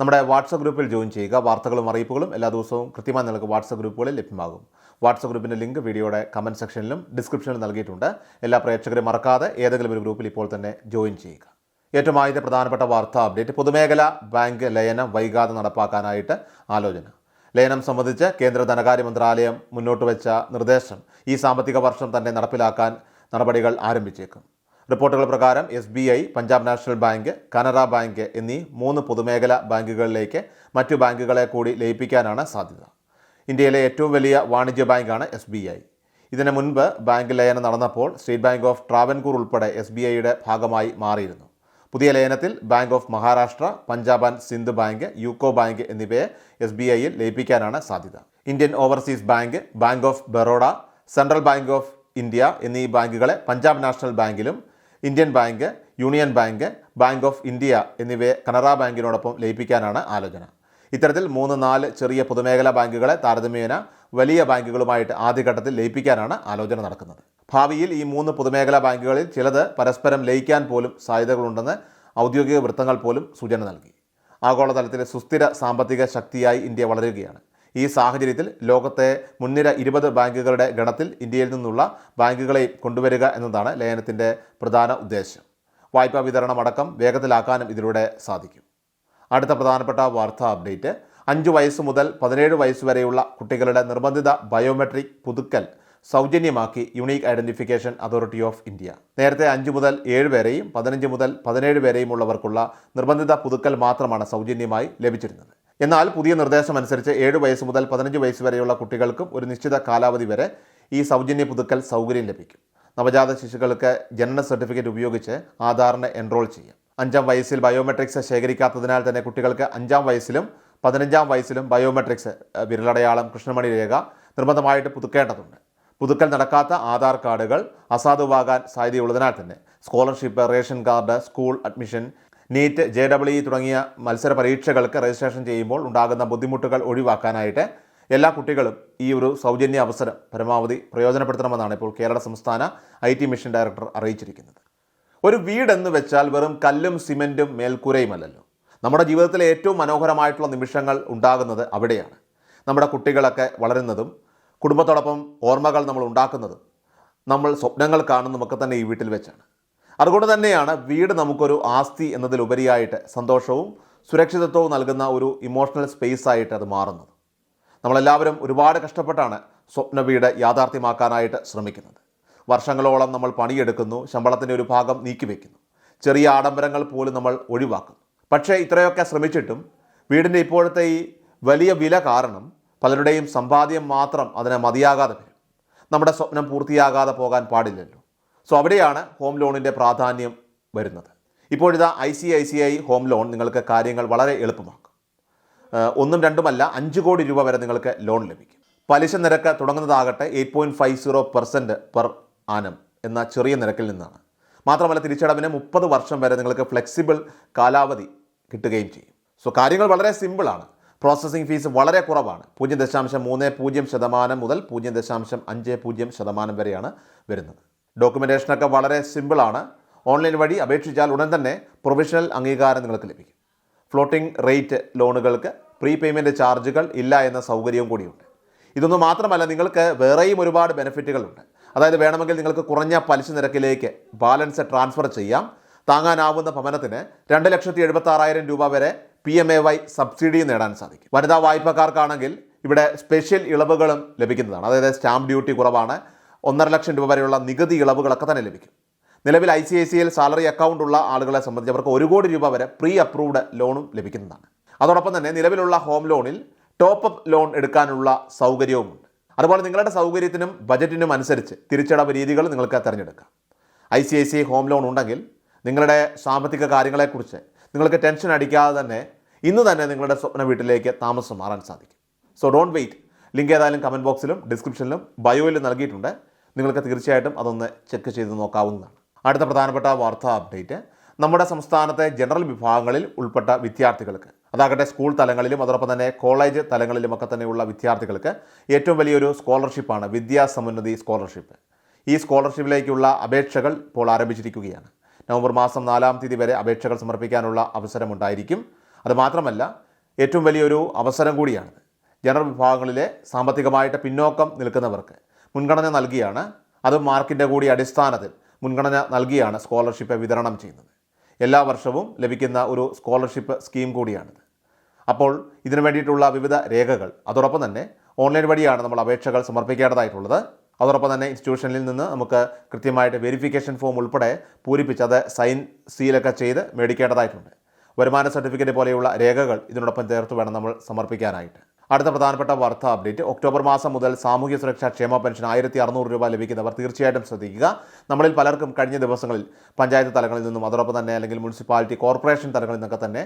നമ്മുടെ വാട്സപ്പ് ഗ്രൂപ്പിൽ ജോയിൻ ചെയ്യുക. വാർത്തകളും അറിയിപ്പുകളും എല്ലാ ദിവസവും കൃത്യമായി നിങ്ങൾക്ക് വാട്സപ്പ് ഗ്രൂപ്പുകളിൽ ലഭ്യമാകും. വാട്സപ്പ് ഗ്രൂപ്പിന്റെ ലിങ്ക് വീഡിയോയുടെ കമന്റ് സെക്ഷനിലും ഡിസ്ക്രിപ്ഷനിലും നൽകിയിട്ടുണ്ട്. എല്ലാ പ്രേക്ഷകരും മറക്കാതെ ഏതെങ്കിലും ഒരു ഗ്രൂപ്പിൽ ഇപ്പോൾ തന്നെ ജോയിൻ ചെയ്യുക. ഏറ്റവും ആദ്യത്തെ പ്രധാനപ്പെട്ട വാർത്താ അപ്ഡേറ്റ് പൊതുമേഖല ബാങ്ക് ലയനം വൈകാതെ നടപ്പാക്കാനായിട്ട് ആലോചന. ലയനം സംബന്ധിച്ച് കേന്ദ്ര ധനകാര്യ മന്ത്രാലയം മുന്നോട്ട് വെച്ച നിർദ്ദേശം ഈ സാമ്പത്തിക വർഷം തന്നെ നടപ്പിലാക്കാൻ നടപടികൾ ആരംഭിച്ചേക്കും. റിപ്പോർട്ടുകൾ പ്രകാരം S B I Punjab national bank Canara bank എന്നീ മൂന്ന് പൊതുമേഖലാ ബാങ്കുകളിലേക്ക് മറ്റു ബാങ്കുകളെ കൂടി ലയിപ്പിക്കാനാണ് സാധ്യത. ഇന്ത്യയിലെ ഏറ്റവും വലിയ വാണിജ്യ ബാങ്കാണ് എസ് ബി ഐ. ഇതിനു മുൻപ് ബാങ്ക് ലയനം നടന്നപ്പോൾ സ്റ്റേറ്റ് ബാങ്ക് ഓഫ് ട്രാവൻകൂർ ഉൾപ്പെടെ എസ് ബി ഐയുടെ ഭാഗമായി മാറിയിരുന്നു. പുതിയ ലയനത്തിൽ bank of Maharashtra Punjab and Sind bank UCO bank എന്നിവയെ എസ് ബി ഐയിൽ ലയിപ്പിക്കാനാണ് സാധ്യത. Indian overseas bank bank of Baroda central bank of India എന്നീ ബാങ്കുകളെ Punjab national ബാങ്കിലും Indian bank union bank bank of India എന്നിവയെ കനറ ബാങ്കിനോടൊപ്പം ലയിപ്പിക്കാനാണ് ആലോചന. ഇത്തരത്തിൽ മൂന്ന് നാല് ചെറിയ പൊതുമേഖലാ ബാങ്കുകളെ താരതമ്യേന വലിയ ബാങ്കുകളുമായിട്ട് ആദ്യഘട്ടത്തിൽ ലയിപ്പിക്കാനാണ് ആലോചന നടക്കുന്നത്. ഭാവിയിൽ ഈ മൂന്ന് പൊതുമേഖലാ ബാങ്കുകളിൽ ചിലത് പരസ്പരം ലയിക്കാൻ പോലും സാധ്യതകളുണ്ടെന്ന് ഔദ്യോഗിക വൃത്തങ്ങൾ പോലും സൂചന നൽകി. ആഗോളതലത്തിലെ സുസ്ഥിര സാമ്പത്തിക ശക്തിയായി ഇന്ത്യ വളരുകയാണ്. ഈ സാഹചര്യത്തിൽ ലോകത്തെ മുൻനിര ഇരുപത് ബാങ്കുകളുടെ ഗണത്തിൽ ഇന്ത്യയിൽ നിന്നുള്ള ബാങ്കുകളെ കൊണ്ടുവരിക എന്നതാണ് ലയനത്തിന്റെ പ്രധാന ഉദ്ദേശം വായ്പാ വിതരണമടക്കം വേഗത്തിലാക്കാനും ഇതിലൂടെ സാധിക്കും. അടുത്ത പ്രധാനപ്പെട്ട വാർത്താ അപ്ഡേറ്റ്. അഞ്ച് വയസ്സ് മുതൽ പതിനേഴ് വയസ്സ് വരെയുള്ള കുട്ടികളുടെ നിർബന്ധിത ബയോമെട്രിക് പുതുക്കൽ സൗജന്യമാക്കി unique identification authority of India. നേരത്തെ അഞ്ച് മുതൽ ഏഴ് വരെയും പതിനഞ്ച് മുതൽ പതിനേഴ് വരെയും ഉള്ളവർക്കുള്ള നിർബന്ധിത പുതുക്കൽ മാത്രമാണ് സൗജന്യമായി ലഭിച്ചിരുന്നത്. എന്നാൽ പുതിയ നിർദ്ദേശം അനുസരിച്ച് ഏഴ് വയസ്സ് മുതൽ പതിനഞ്ച് വയസ്സ് വരെയുള്ള കുട്ടികൾക്കും ഒരു നിശ്ചിത കാലാവധി വരെ ഈ സൗജന്യ പുതുക്കൽ സൗകര്യം ലഭിക്കും. നവജാത ശിശുക്കൾക്ക് ജനന സർട്ടിഫിക്കറ്റ് ഉപയോഗിച്ച് ആധാറിന് എൻറോൾ ചെയ്യാം. അഞ്ചാം വയസ്സിൽ ബയോമെട്രിക്സ് ശേഖരിക്കാത്തതിനാൽ തന്നെ കുട്ടികൾക്ക് അഞ്ചാം വയസ്സിലും പതിനഞ്ചാം വയസ്സിലും ബയോമെട്രിക്സ് വിരലടയാളം കൃഷ്ണമണി രേഖ നിർബന്ധമായിട്ട് പുതുക്കേണ്ടതുണ്ട്. പുതുക്കൽ നടക്കാത്ത ആധാർ കാർഡുകൾ അസാധുവാകാൻ സാധ്യതയുള്ളതിനാൽ തന്നെ scholarship ration card school admission NEET J W തുടങ്ങിയ മത്സര പരീക്ഷകൾക്ക് രജിസ്ട്രേഷൻ ചെയ്യുമ്പോൾ ഉണ്ടാകുന്ന ബുദ്ധിമുട്ടുകൾ ഒഴിവാക്കാനായിട്ട് എല്ലാ കുട്ടികളും ഈ ഒരു സൗജന്യ അവസരം പരമാവധി പ്രയോജനപ്പെടുത്തണമെന്നാണ് ഇപ്പോൾ കേരള സംസ്ഥാന ഐ ടി മിഷൻ ഡയറക്ടർ അറിയിച്ചിരിക്കുന്നത്. ഒരു വീടെന്ന് വെച്ചാൽ വെറും കല്ലും സിമെന്റും മേൽക്കൂരയുമല്ലല്ലോ. നമ്മുടെ ജീവിതത്തിലെ ഏറ്റവും മനോഹരമായിട്ടുള്ള നിമിഷങ്ങൾ ഉണ്ടാകുന്നത് അവിടെയാണ്. നമ്മുടെ കുട്ടികളൊക്കെ വളരുന്നതും കുടുംബത്തോടൊപ്പം ഓർമ്മകൾ നമ്മൾ ഉണ്ടാക്കുന്നതും നമ്മൾ സ്വപ്നങ്ങൾ കാണുന്നതുമൊക്കെ തന്നെ ഈ വീട്ടിൽ വെച്ചാണ്. അതുകൊണ്ട് തന്നെയാണ് വീട് നമുക്കൊരു ആസ്തി എന്നതിലുപരിയായിട്ട് സന്തോഷവും സുരക്ഷിതത്വവും നൽകുന്ന ഒരു ഇമോഷണൽ സ്പേസ് ആയിട്ട് അത് മാറുന്നത്. നമ്മളെല്ലാവരും ഒരുപാട് കഷ്ടപ്പെട്ടാണ് സ്വപ്ന വീട് യാഥാർത്ഥ്യമാക്കാനായിട്ട് ശ്രമിക്കുന്നത്. വർഷങ്ങളോളം നമ്മൾ പണിയെടുക്കുന്നു ശമ്പളത്തിന്റെ ഒരു ഭാഗം നീക്കിവെക്കുന്നു. ചെറിയ ആഡംബരങ്ങൾ പോലും നമ്മൾ ഒഴിവാക്കുന്നു. പക്ഷേ ഇത്രയൊക്കെ ശ്രമിച്ചിട്ടും വീടിന്റെ ഇപ്പോഴത്തെ ഈ വലിയ വില കാരണം പലരുടെയും സമ്പാദ്യം മാത്രം അതിനെ മതിയാകാതെ വരും. നമ്മുടെ സ്വപ്നം പൂർത്തിയാകാതെ പോകാൻ പാടില്ലല്ലോ. സോ അവിടെയാണ് ഹോം ലോണിന്റെ പ്രാധാന്യം വരുന്നത്. ഇപ്പോഴിതാ I C I C I home loan നിങ്ങൾക്ക് കാര്യങ്ങൾ വളരെ എളുപ്പമാക്കും. ഒന്നും രണ്ടുമല്ല അഞ്ച് കോടി രൂപ വരെ നിങ്ങൾക്ക് ലോൺ ലഭിക്കും. പലിശ നിരക്ക് തുടങ്ങുന്നതാകട്ടെ eight point five zero percent per annum എന്ന ചെറിയ നിരക്കിൽ നിന്നാണ്. മാത്രമല്ല തിരിച്ചടവിന് മുപ്പത് വർഷം വരെ നിങ്ങൾക്ക് ഫ്ലെക്സിബിൾ കാലാവധി കിട്ടുകയും ചെയ്യും. സോ കാര്യങ്ങൾ വളരെ സിമ്പിളാണ് പ്രോസസ്സിംഗ് ഫീസ് വളരെ കുറവാണ്. പൂജ്യം ദശാംശം മൂന്ന് പൂജ്യം ശതമാനം മുതൽ പൂജ്യം ദശാംശം അഞ്ച് പൂജ്യം ശതമാനം വരെയാണ് വരുന്നത്. ഡോക്യുമെന്റേഷനൊക്കെ വളരെ സിമ്പിളാണ്. ഓൺലൈൻ വഴി അപേക്ഷിച്ചാൽ ഉടൻ തന്നെ പ്രൊഫഷണൽ അംഗീകാരം നിങ്ങൾക്ക് ലഭിക്കും. ഫ്ലോട്ടിംഗ് റേറ്റ് ലോണുകൾക്ക് പ്രീ പേയ്മെന്റ് ചാർജുകൾ ഇല്ല എന്ന സൗകര്യവും കൂടിയുണ്ട്. ഇതൊന്നും മാത്രമല്ല നിങ്ങൾക്ക് വേറെയും ഒരുപാട് ബെനിഫിറ്റുകളുണ്ട്. അതായത് വേണമെങ്കിൽ നിങ്ങൾക്ക് കുറഞ്ഞ പലിശ നിരക്കിലേക്ക് ബാലൻസ് ട്രാൻസ്ഫർ ചെയ്യാം. താങ്ങാനാവുന്ന ഭവനത്തിന് രണ്ട് ലക്ഷത്തി എഴുപത്താറായിരം രൂപ വരെ P M A Y subsidy നേടാൻ സാധിക്കും. വനിതാ വായ്പക്കാർക്കാണെങ്കിൽ ഇവിടെ സ്പെഷ്യൽ ഇളവുകളും ലഭിക്കുന്നതാണ്. അതായത് സ്റ്റാമ്പ് ഡ്യൂട്ടി കുറവാണ്. ഒന്നര ലക്ഷം രൂപ വരെയുള്ള നികുതി ഇളവുകളൊക്കെ തന്നെ ലഭിക്കും. നിലവിൽ I C I C L salary account ഉള്ള ആളുകളെ സംബന്ധിച്ച് അവർക്ക് ഒരു കോടി രൂപ വരെ പ്രീ അപ്രൂവ്ഡ് ലോണും ലഭിക്കുന്നതാണ്. അതോടൊപ്പം തന്നെ നിലവിലുള്ള ഹോം ലോണിൽ ടോപ്പ് അപ്പ് ലോൺ എടുക്കാനുള്ള സൗകര്യവുമുണ്ട്. അതുപോലെ നിങ്ങളുടെ സൗകര്യത്തിനും ബജറ്റിനും അനുസരിച്ച് തിരിച്ചടവ് രീതികൾ നിങ്ങൾക്ക് തിരഞ്ഞെടുക്കാം. I C I C home loan ഉണ്ടെങ്കിൽ നിങ്ങളുടെ സാമ്പത്തിക കാര്യങ്ങളെക്കുറിച്ച് നിങ്ങൾക്ക് ടെൻഷൻ അടിക്കാതെ തന്നെ ഇന്ന് തന്നെ നിങ്ങളുടെ സ്വപ്ന വീട്ടിലേക്ക് താമസം മാറാൻ സാധിക്കും. So don't wait. ലിങ്ക് ഏതായാലും കമന്റ് ബോക്സിലും ഡിസ്ക്രിപ്ഷനിലും ബയോയിലും നൽകിയിട്ടുണ്ട്. നിങ്ങൾക്ക് തീർച്ചയായിട്ടും അതൊന്ന് ചെക്ക് ചെയ്ത് നോക്കാവുന്നതാണ്. അടുത്ത പ്രധാനപ്പെട്ട വാർത്താ അപ്ഡേറ്റ് നമ്മുടെ സംസ്ഥാനത്തെ ജനറൽ വിഭാഗങ്ങളിൽ ഉൾപ്പെട്ട വിദ്യാർത്ഥികൾക്ക് അതാകട്ടെ സ്കൂൾ തലങ്ങളിലും അതോടൊപ്പം തന്നെ കോളേജ് തലങ്ങളിലുമൊക്കെ തന്നെയുള്ള വിദ്യാർത്ഥികൾക്ക് ഏറ്റവും വലിയൊരു സ്കോളർഷിപ്പാണ് വിദ്യാസമുന്നതി സ്കോളർഷിപ്പ് ഈ സ്കോളർഷിപ്പിലേക്കുള്ള അപേക്ഷകൾ ഇപ്പോൾ ആരംഭിച്ചിരിക്കുകയാണ്. നവംബർ മാസം നാലാം തീയതി വരെ അപേക്ഷകൾ സമർപ്പിക്കാനുള്ള അവസരമുണ്ടായിരിക്കും. അതുമാത്രമല്ല ഏറ്റവും വലിയൊരു അവസരം കൂടിയാണ് ജനറൽ വിഭാഗങ്ങളിലെ സാമ്പത്തികമായിട്ട് പിന്നോക്കം നിൽക്കുന്നവർക്ക് മുൻഗണന നൽകിയാണ്. അത് മാർക്കിന്റെ കൂടി അടിസ്ഥാനത്തിൽ മുൻഗണന നൽകിയാണ് സ്കോളർഷിപ്പ് വിതരണം ചെയ്യുന്നത്. എല്ലാ വർഷവും ലഭിക്കുന്ന ഒരു സ്കോളർഷിപ്പ് സ്കീം കൂടിയാണിത്. അപ്പോൾ ഇതിനു വേണ്ടിയിട്ടുള്ള വിവിധ രേഖകൾ അതോടൊപ്പം തന്നെ ഓൺലൈൻ വഴിയാണ് നമ്മൾ അപേക്ഷകൾ സമർപ്പിക്കേണ്ടതായിട്ടുള്ളത്. അതോടൊപ്പം തന്നെ ഇൻസ്റ്റിറ്റ്യൂഷനിൽ നിന്ന് നമുക്ക് കൃത്യമായിട്ട് വെരിഫിക്കേഷൻ ഫോം ഉൾപ്പെടെ പൂരിപ്പിച്ച് അത് സൈൻ സീലൊക്കെ ചെയ്ത് മേടിക്കേണ്ടതായിട്ടുണ്ട്. വരുമാന സർട്ടിഫിക്കറ്റ് പോലെയുള്ള രേഖകൾ ഇതിനോടൊപ്പം ചേർത്ത് വേണം നമ്മൾ സമർപ്പിക്കാനായിട്ട്. അടുത്ത പ്രധാനപ്പെട്ട വാർത്ത അപ്ഡേറ്റ്. ഒക്ടോബർ മാസം മുതൽ സാമൂഹ്യ സുരക്ഷാ ക്ഷേമ പെൻഷൻ ആയിരത്തി അറുന്നൂറ് രൂപ ലഭിക്കുന്നവർ തീർച്ചയായിട്ടും ശ്രദ്ധിക്കുക. നമ്മളിൽ പലർക്കും കഴിഞ്ഞ ദിവസങ്ങളിൽ പഞ്ചായത്ത് തലങ്ങളിൽ നിന്നും അതോടൊപ്പം തന്നെ അല്ലെങ്കിൽ മുനിസിപ്പാലിറ്റി കോർപ്പറേഷൻ തലങ്ങളിൽ നിന്നൊക്കെ തന്നെ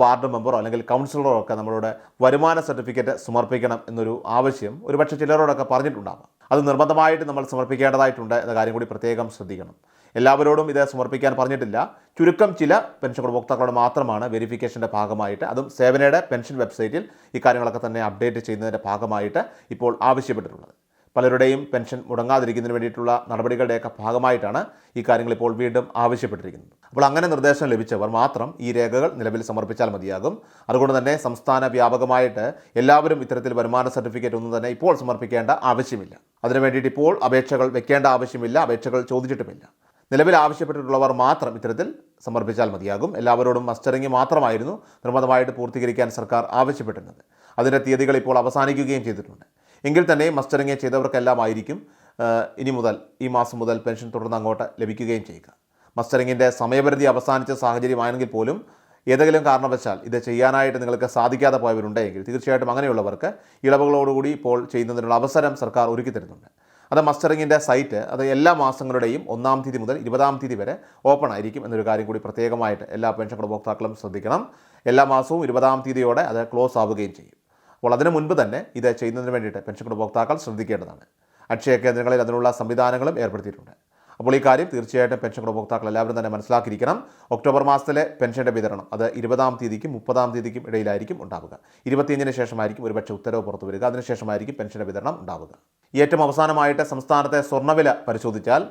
വാർഡ് മെമ്പറോ അല്ലെങ്കിൽ കൗൺസിലറോ ഒക്കെ നമ്മളോട് വരുമാന സർട്ടിഫിക്കറ്റ് സമർപ്പിക്കണം എന്നൊരു ആവശ്യം ഒരുപക്ഷെ ചിലരോടൊക്കെ പറഞ്ഞിട്ടുണ്ടാകാം അത് നിർബന്ധമായിട്ട് നമ്മൾ സമർപ്പിക്കേണ്ടതായിട്ടുണ്ട് എന്ന കാര്യം കൂടി പ്രത്യേകം ശ്രദ്ധിക്കണം. എല്ലാവരോടും ഇത് സമർപ്പിക്കാൻ പറഞ്ഞിട്ടില്ല. ചുരുക്കം ചില പെൻഷൻ ഉപഭോക്താക്കളോട് മാത്രമാണ് വെരിഫിക്കേഷന്റെ ഭാഗമായിട്ട് അതും സേവനയുടെ പെൻഷൻ വെബ്സൈറ്റിൽ ഈ കാര്യങ്ങളൊക്കെ തന്നെ അപ്ഡേറ്റ് ചെയ്യുന്നതിന്റെ ഭാഗമായിട്ട് ഇപ്പോൾ ആവശ്യപ്പെട്ടിട്ടുള്ളത്. പലരുടെയും പെൻഷൻ മുടങ്ങാതിരിക്കുന്നതിന് വേണ്ടിയിട്ടുള്ള നടപടികളുടെയൊക്കെ ഭാഗമായിട്ടാണ് ഈ കാര്യങ്ങൾ ഇപ്പോൾ വീണ്ടും ആവശ്യപ്പെട്ടിരിക്കുന്നത്. അപ്പോൾ അങ്ങനെ നിർദ്ദേശം ലഭിച്ചവർ മാത്രം ഈ രേഖകൾ നിലവിൽ സമർപ്പിച്ചാൽ മതിയാകും. അതുകൊണ്ട് തന്നെ സംസ്ഥാന വ്യാപകമായിട്ട് എല്ലാവരും ഇത്തരത്തിൽ വരുമാന സർട്ടിഫിക്കറ്റ് ഒന്നും തന്നെ ഇപ്പോൾ സമർപ്പിക്കേണ്ട ആവശ്യമില്ല. അതിനു വേണ്ടിയിട്ട് ഇപ്പോൾ അപേക്ഷകൾ വെക്കേണ്ട ആവശ്യമില്ല അപേക്ഷകൾ ചോദിച്ചിട്ടുമില്ല. നിലവിൽ ആവശ്യപ്പെട്ടിട്ടുള്ളവർ മാത്രം ഇത്തരത്തിൽ സമർപ്പിച്ചാൽ മതിയാകും. എല്ലാവരോടും മസ്റ്ററിംഗ് മാത്രമായിരുന്നു നിർബന്ധമായിട്ട് പൂർത്തീകരിക്കാൻ സർക്കാർ ആവശ്യപ്പെട്ടിരുന്നത്. അതിന്റെ തീയതികൾ ഇപ്പോൾ അവസാനിക്കുകയും ചെയ്തിട്ടുണ്ട്. എങ്കിൽ തന്നെ മസ്റ്ററിംഗ് ചെയ്തവർക്കെല്ലാം ആയിരിക്കും ഇനി മുതൽ ഈ മാസം മുതൽ പെൻഷൻ തുടർന്ന് അങ്ങോട്ട് ലഭിക്കുകയും ചെയ്യുക. മസ്റ്ററിങ്ങിന്റെ സമയപരിധി അവസാനിച്ച സാഹചര്യമാണെങ്കിൽ പോലും ഏതെങ്കിലും കാരണവശാൽ ഇത് ചെയ്യാനായിട്ട് നിങ്ങൾക്ക് സാധിക്കാതെ പോയവരുണ്ടെങ്കിൽ തീർച്ചയായിട്ടും അങ്ങനെയുള്ളവർക്ക് ഇളവുകളോടുകൂടി ഇപ്പോൾ ചെയ്യുന്നതിനുള്ള അവസരം സർക്കാർ ഒരുക്കി തരുന്നുണ്ട്. അത് മസ്റ്ററിങ്ങിന്റെ സൈറ്റ് അത് എല്ലാ മാസങ്ങളുടെയും ഒന്നാം തീയതി മുതൽ ഇരുപതാം തീയതി വരെ ഓപ്പൺ ആയിരിക്കും എന്നൊരു കാര്യം കൂടി പ്രത്യേകമായിട്ട് എല്ലാ പെൻഷൻ ഉപഭോക്താക്കളും ശ്രദ്ധിക്കണം. എല്ലാ മാസവും ഇരുപതാം തീയതിയോടെ അത് ക്ലോസ് ആവുകയും ചെയ്യും. അപ്പോൾ അതിനു മുൻപ് തന്നെ ഇത് ചെയ്യുന്നതിന് വേണ്ടിയിട്ട് പെൻഷൻ ഉപഭോക്താക്കൾ ശ്രദ്ധിക്കേണ്ടതാണ്. അക്ഷയ കേന്ദ്രങ്ങളിൽ അതിനുള്ള സംവിധാനങ്ങളും ഏർപ്പെടുത്തിയിട്ടുണ്ട്. അപ്പോൾ ഈ കാര്യം തീർച്ചയായിട്ടും പെൻഷൻ ഉപഭോക്താക്കൾ എല്ലാവരും തന്നെ മനസ്സിലാക്കിയിരിക്കണം. ഒക്ടോബർ മാസത്തിലെ പെൻഷന്റെ വിതരണം അത് ഇരുപതാം തീയതിക്കും മുപ്പതാം തീയതിക്കും ഇടയിലായിരിക്കും ഉണ്ടാവുക. ഇരുപത്തിയഞ്ചിന് ശേഷമായിരിക്കും ഒരുപക്ഷെ ഉത്തരവ് പുറത്തു വരിക. അതിനുശേഷമായിരിക്കും പെൻഷന്റെ വിതരണം ഉണ്ടാവുക. ഏറ്റവും അവസാനമായിട്ട് സംസ്ഥാനത്തെ സ്വർണവില പരിശോധിച്ചാൽ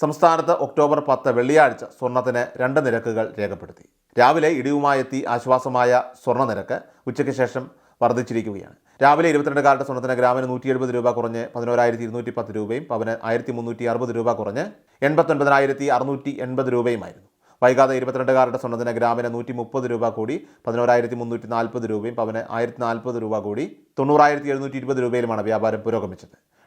സംസ്ഥാനത്ത് ഒക്ടോബർ പത്ത് വെള്ളിയാഴ്ച സ്വർണത്തിന് രണ്ട് നിരക്കുകൾ രേഖപ്പെടുത്തി. രാവിലെ ഇടിവുമായെത്തി ആശ്വാസമായ സ്വർണ നിരക്ക്. ഉച്ചയ്ക്ക് ശേഷം വർദ്ധിച്ചിരിക്കുകയാണ്. രാവിലെ ഇരുപത്തിരണ്ട് കാലത്തെ സ്വർണത്തിന് ഗ്രാമിന് നൂറ്റി എഴുപത് രൂപ കുറഞ്ഞ് പതിനോരായിരത്തി ഇരുന്നൂറ്റി പത്ത് രൂപയും പവന് ആയിരത്തി മുന്നൂറ്റി അറുപത് രൂപ കുറഞ്ഞ് എൺപത്തൊൻപതിനായിരത്തി അറുന്നൂറ്റി എൺപത് രൂപയുമായിരുന്നു. വൈകാതെ ഇരുപത്തിരണ്ട് കാലത്തെ സ്വർണത്തിന് ഗ്രാമിന് നൂറ്റി മുപ്പത് രൂപ കൂടി പതിനോരായിരത്തി മുന്നൂറ്റി നാൽപ്പത് രൂപയും പവന് ആയിരത്തി നാൽപ്പത് രൂപ കൂടി തൊണ്ണൂറായിരത്തി എഴുന്നൂറ്റി ഇരുപത് രൂപയിലുമാണ് വ്യാപാരം പുരോഗമിച്ചത്.